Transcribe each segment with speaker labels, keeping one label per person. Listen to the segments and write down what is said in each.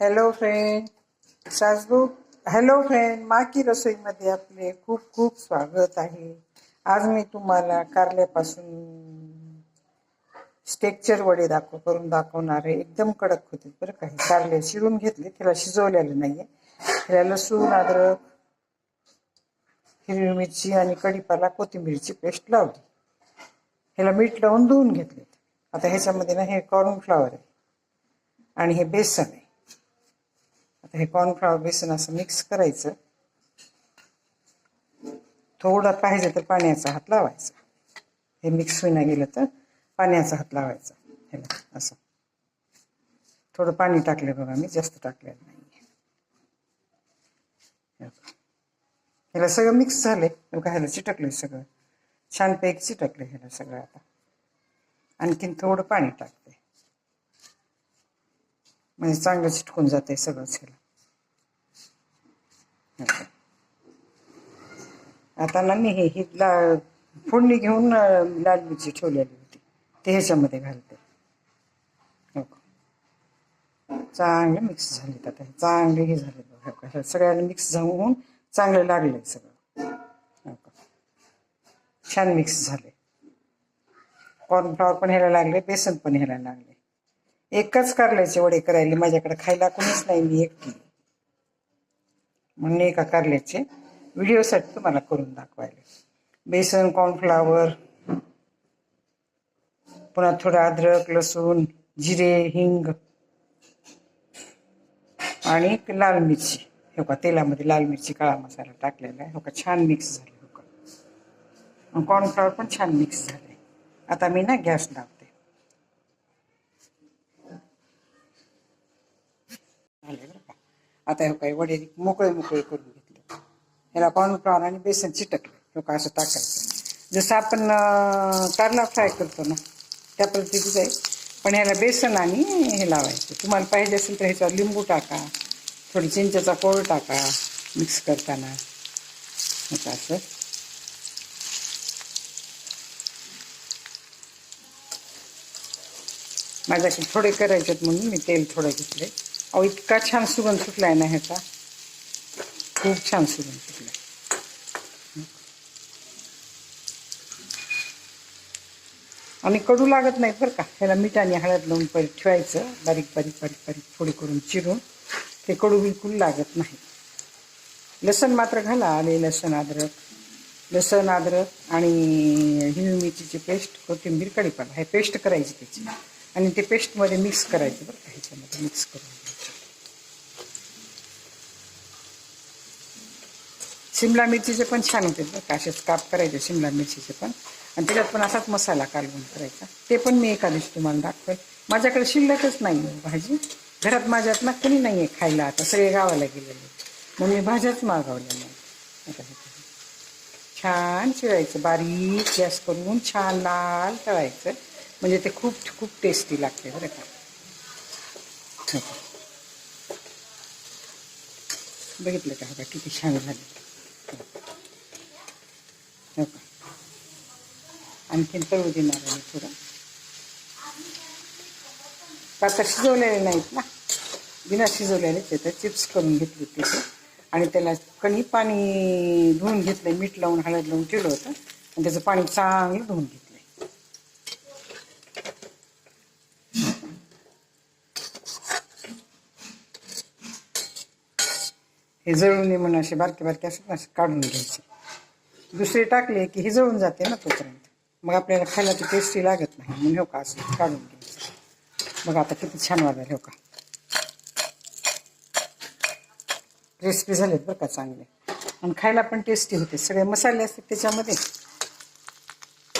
Speaker 1: Hello friend सासबू hello friend माकी रसोईमध्ये आपले खूप खूप स्वागत आहे. आज मी तुम्हाला कारल्यापासून स्टेक्चर वडे दाखव करून दाखवणार आहे. एकदम कडक होते बरं काही कारले. शिरून घेतले त्याला शिजवलेलं आहे त्याला लसूण अद्रक हिरवी मिरची आणि कढीपाला कोथिंबीरची पेस्ट लावली. ह्याला मीठ लावून धुवून घेतले आता ह्याच्यामध्ये ना हे कॉर्नफ्लॉवर आहे. आणि हे बेसन आहे. आता हे कॉर्नफ्लॉवर बेसन असं मिक्स करायचं. थोडं पाहिजे तर पाण्याचा हात लावायचा. हे मिक्स होईना गेलं तर पाण्याचा हात लावायचा. ह्याला असं. थोडं पाणी टाकलं बघा मी जास्त टाकलेलं नाही ह्याला सगळं मिक्स झालंय. बघा ह्याला चिटकलंय सगळं. छानपैकी चिटकलंय ह्याला सगळं आता. आणखीन थोडं पाणी टाकते. म्हणजे चांगलं चिटकून जाते सगळंच ह्याला आता ना मी हे ही ला फोडणी घेऊन लाल मिरची ठेवलेली होती. ते ह्याच्यामध्ये घालते. हो चांगले मिक्स झालेत आता. चांगले हे झाले बघा. सगळ्यांना मिक्स जाऊन चांगलं लागलंय सगळं. हो का. छान मिक्स झाले कॉर्नफ्लॉवर पण ह्याला लागले बेसन पण ह्याला लागले एकच कारल्याचे वडे करायले. माझ्याकडे खायला कोणीच नाही मी एकटी. म्हणून एका कारल्याचे व्हिडिओसाठी तुम्हाला करून दाखवायला. बेसन कॉर्नफ्लावर पुन्हा थोडं अद्रक लसूण जिरे हिंग आणि लाल मिरची. हो का तेलामध्ये लाल मिरची काळा मसाला टाकलेला आहे. हो का छान मिक्स झाले. हो का कॉर्नफ्लॉवर पण छान मिक्स झाले आता मी ना गॅस लावतो झाले बरं का आता हे काय वडे मोकळे मोकळे करून घेतले. ह्याला कॉर्नफ्लॉवर आणि बेसन चिटकलं. हे का असं टाकायचं जसं आपण कारला फ्राय करतो ना त्या पद्धतीचं आहे पण ह्याला बेसन आणि हे लावायचं. तुम्हाला पाहिजे असेल तर ह्याच्यावर लिंबू टाका थोडी चिंचाचा कोळ टाका मिक्स करताना. आता असं? माझ्याकडे थोडे करायचेत म्हणून मी तेल थोडं घेतले अहो इतका छान सुगंध सुटलाय ना ह्याचा. खूप छान सुगंध सुटला आणि कडू लागत नाही बरं का. ह्याला मिठाने हळद लावून पहिले ठेवायचं. बारीक बारीक बारीक बारीक थोडी करून चिरून. ते कडू बिलकुल लागत नाही लसण मात्र घाला. आले लसण अद्रक. लसण अद्रक आणि हिरवी मिरचीची पेस्ट कोथिंबीर कडीपाला हे पेस्ट करायची त्याची. आणि ते पेस्टमध्ये मिक्स करायचं बरं का ह्याच्यामध्ये. मिक्स करून. शिमला मिरचीचे पण छान होते बरं का. असेच काप करायचे शिमला मिरचीचे पण. आणि त्याच्यात पण असाच मसाला कालवून करायचा. ते पण मी एका दिवशी तुम्हाला दाखवेल माझ्याकडे शिल्लकच नाही आहे भाजी. घरात माझ्यात ना कोणी नाही आहे खायला. आता सगळे गावाला गेलेले मग मी भाज्याच मागवल्या नाही. छान चिरायचं बारीक गॅस करून छान लाल तळायचं. म्हणजे ते खूप खूप टेस्टी लागते बरं का. हो बघितलं का? बघा किती छान झालं. हो का आणखीन तळू देणार आहे थोडं का शिजवलेले नाहीत ना? बिना शिजवलेले ते तर चिप्स करून घेतले त्याचे आणि त्याला कणी पाणी धुवून घेतलंय मीठ लावून हळद लावून ठेवलं होतं. आणि त्याचं पाणी चांगलं धुवून घेतलंय. हे जळून नये म्हणून असे बारके बारके असतात ना असे काढून घ्यायचे. दुसरे टाकले की हे जळून जाते ना तोपर्यंत. मग आपल्याला खायला ती टेस्टी लागत नाही. म्हणून हो का असं काढून घ्यायचं. मग आता किती छान वाजायला हो का. रेसिपी झालेत बरं का चांगले. आणि खायला पण टेस्टी होते. सगळे मसाले असतात त्याच्यामध्ये.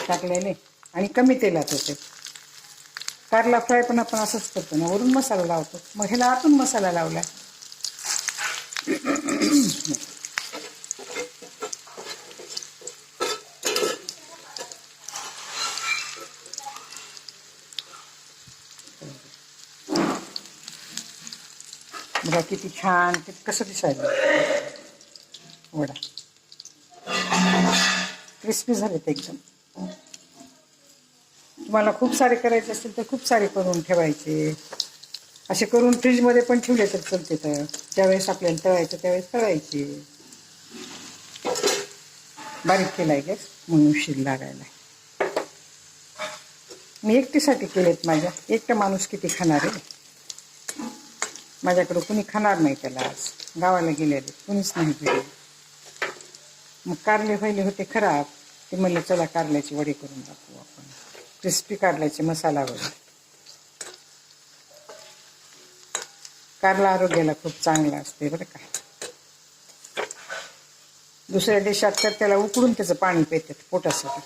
Speaker 1: टाकलेले. आणि कमी तेलात होते. कारला फ्राय पण आपण असंच करतो ना. वरून मसाला लावतो. मग ह्याला आतून मसाला लावला. बघा किती छान ते कसं दिसायला वडा. क्रिस्पी झालेत एकदम. तुम्हाला खूप सारे करायचे असतील तर खूप सारे करून ठेवायचे. असे करून फ्रीजमध्ये पण ठेवले तर चलते तर. ज्यावेळेस आपल्याला तळायचं त्यावेळेस तळायचे. बारीक केलाय गॅस म्हणून उशीर लागायला. मी एकटीसाठी केलेत माझ्या. एकटा माणूस किती खाणार आहे? माझ्याकडं कुणी खाणार नाही त्याला आज. गावाला गेलेले कुणीच नाही घरी मग कारले व्हायले होते खराब. ते म्हणलं चला कारल्याची वडी करून दाखवू आपण. क्रिस्पी कारल्याचे मसाला वडी. कारला आरोग्याला खूप चांगला असते बरं का. दुसऱ्या देशात तर त्याला उकडून त्याचं पाणी पितात पोटासाठी.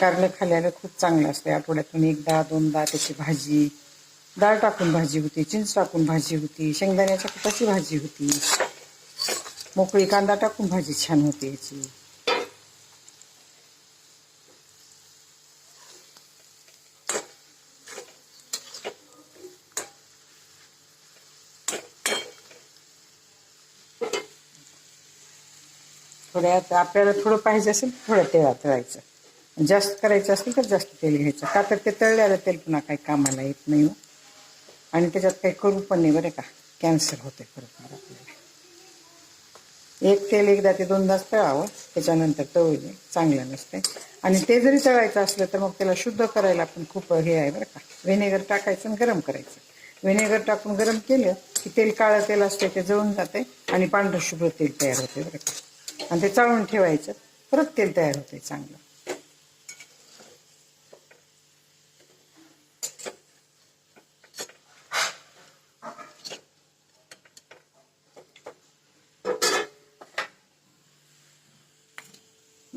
Speaker 1: कारलं खाल्ल्याला खूप चांगलं असते. आठवड्यातून एकदा दोनदा त्याची भाजी. डाळ टाकून भाजी होती चिंच टाकून भाजी होती शेंगदाण्याच्या कुटाची भाजी होती? मोकळी कांदा टाकून भाजी छान होती याची. थोड्या आपल्याला थोडं पाहिजे असेल तर थोड्या तेलात तळायचं. जास्त करायचं असेल तर जास्त तेल घ्यायचं. का तर ते तळल्याला तेल पुन्हा काही कामाला येत नाही हो. आणि त्याच्यात काही करू पण नाही बरं का. कॅन्सर होते परत मग आपल्याला. एक तेल एकदा ते दोनदाच तळावं त्याच्यानंतर तळले चांगलं नसते आणि ते जरी तळायचं असलं तर मग त्याला शुद्ध करायला पण खूप हे आहे बरं का. व्हिनेगर टाकायचं आणि गरम करायचं. व्हिनेगर टाकून गरम केलं की तेल काळं तेल असते ते जळून जाते आणि पांढरं शुभ्र तेल तयार होते बरं का. आणि ते चाळून ठेवायचं. परत तेल तयार होते चांगलं.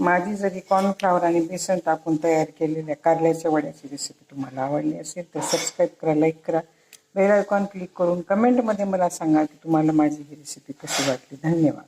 Speaker 1: माझी जरी कॉर्नफ्लावर आणि बेसन टाकून तयार केलेल्या कारल्याच्या वड्याची रेसिपी तुम्हाला आवडली असेल तर सबस्क्राईब करा लाईक करा. बेल आयकॉन क्लिक करून कमेंटमध्ये मला सांगा की तुम्हाला माझी ही रेसिपी कशी वाटली. धन्यवाद.